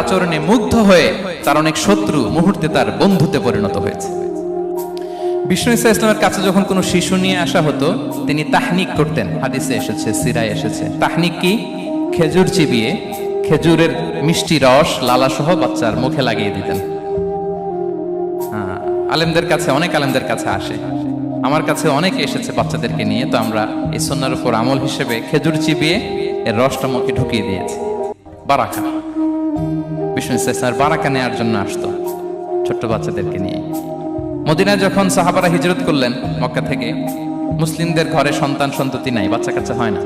আচরণে মুগ্ধ হয়ে তার অনেক শত্রু মুহূর্তে তার বন্ধুতে পরিণত হয়েছে। বিষ্ণু ইসা ইসলামের কাছে যখন কোনো শিশু নিয়ে আসা হতো, তিনি তাহনিক করতেন। হাদিসে এসেছে, সিরায় এসেছে। তাহনিক কি? খেজুর চিবিয়ে খেজুরের মিষ্টি রস লালা সহ বাচ্চার মুখে লাগিয়ে দিতেন। আলেমদের কাছে, অনেক আলেমদের কাছে আসে। আমার কাছে অনেকে এসেছে বাচ্চাদেরকে নিয়ে, তো আমরা এই সন্ন্যার উপর আমল হিসেবে খেজুর চিবিয়ে এর রসটা মুখে ঢুকিয়ে দিয়েছি। বারাকা। বিষ্ণু বারাকা নেওয়ার জন্য আসতো ছোট্ট বাচ্চাদেরকে নিয়ে। মদিনায় যখন সাহাবারা হিজরত করলেন, মক্কা থেকে, মুসলিমদের ঘরে সন্তান সন্ততি নাই, বাচ্চা কাচ্চা হয় না।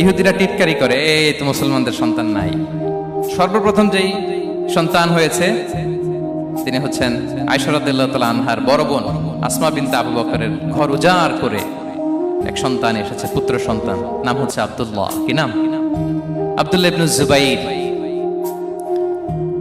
ইহুদিরা টিটকারি করে তো মুসলমানদের সন্তান নাই। সর্বপ্রথম যেই সন্তান হয়েছে, তিনি হচ্ছেন আইসরাদ্দাল্লাহ তালা আনহার বড় বোন আসমা বিনতে আবু বকরের ঘর উজাড় করে এক সন্তান এসেছে, পুত্র সন্তান, নাম হচ্ছে আব্দুল্লাহ। কি নাম? আব্দুল্লাহ ইবনু জুবাইর।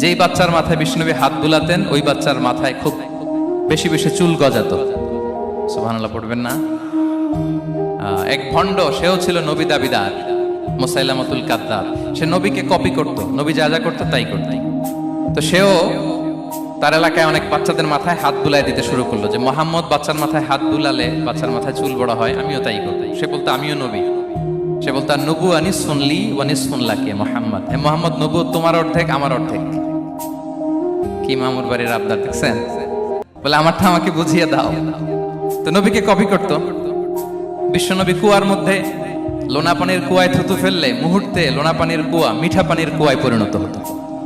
যেই বাচ্চার মাথায় বিষ্ণুবী হাত বুলাতেন, ওই বাচ্চার মাথায় খুব বেশি বেশি চুল গজাত। সুবহানাল্লাহ, পড়বেন না? এক ভণ্ড, সেও ছিল নবী দাবিদার, মোসাইলামতুল কাদ্দার সে নবীকে কপি করত, নবী যা যা করতো তাই করত। তো সেও তার এলাকায় অনেক বাচ্চাদের মাথায় হাত বুলাই দিতে শুরু করল যে, মোহাম্মদ, বাচ্চার মাথায় হাত বুলালে বাচ্চার মাথায় চুল বড় হয়, আমিও তাই করব। সে বলতো, আমিও নবী। সে বলতো নবু আনিস শুনলি ওয়ানিস শুনলাকে মোহাম্মদ। মোহাম্মদ নবু তোমার অর্ধেক, আমার অর্ধেক। কি মামুর বাড়ির আবদার দেখছেন? বলে, আমারটা আমাকে বুঝিয়ে দাও। তো নবীকে কপি করতো। বিশ্বনবী কুয়ার মধ্যে লোনা পানির কুয়ায় থুতু ফেললে মুহূর্তে লোনা পানির কুয়া মিঠা পানির কুয়ায় পরিণত হতো।